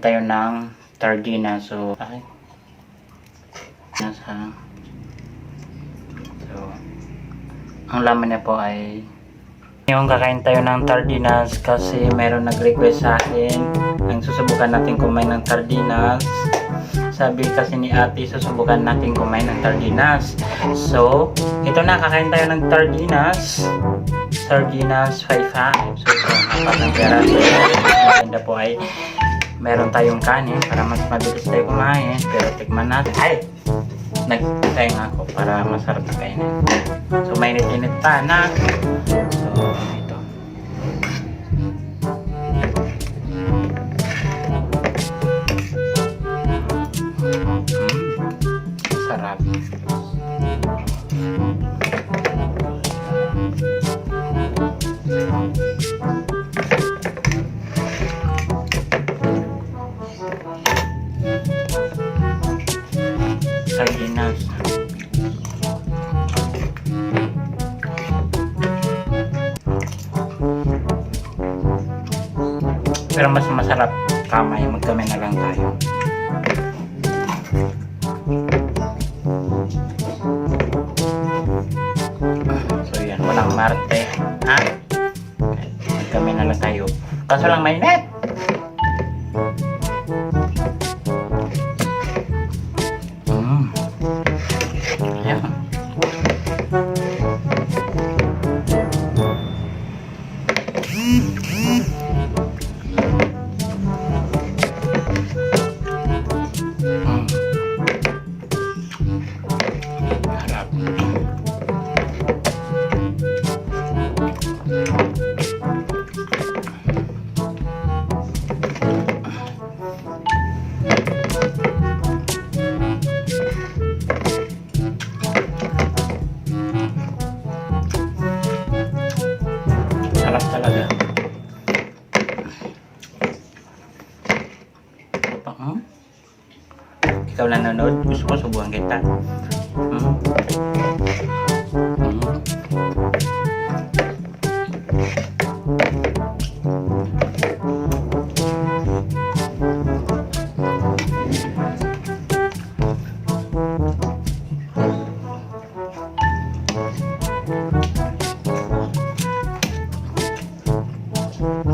tayo ng tardina. So, ay. Nasa. So, ang laman niya po ay yung kakain tayo ng tardinas kasi meron nag-request sa akin ang susubukan natin kumain ng tardinas sabi kasi ni ate susubukan natin kumain ng tardinas so ito na kakain tayo ng tardinas sardinas 5 ha so ito apat ng maganda po ay meron tayong kanin para mas mabilis tayo kumain pero tikman natin. Ay! Nga ako para masarap na kainin. So mainit-init pa na. So ito. Mm, sarap sardinas. Pero mas masarap kamay magkamay na lang tayo. So yan walang marte ha? Magkamay na lang tayo. Kaso lang mainit mm. Mm. Hmm? Ikaw lang nanonood, gusto mo subuhan kita. Hmm? Hmm?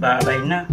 babay na.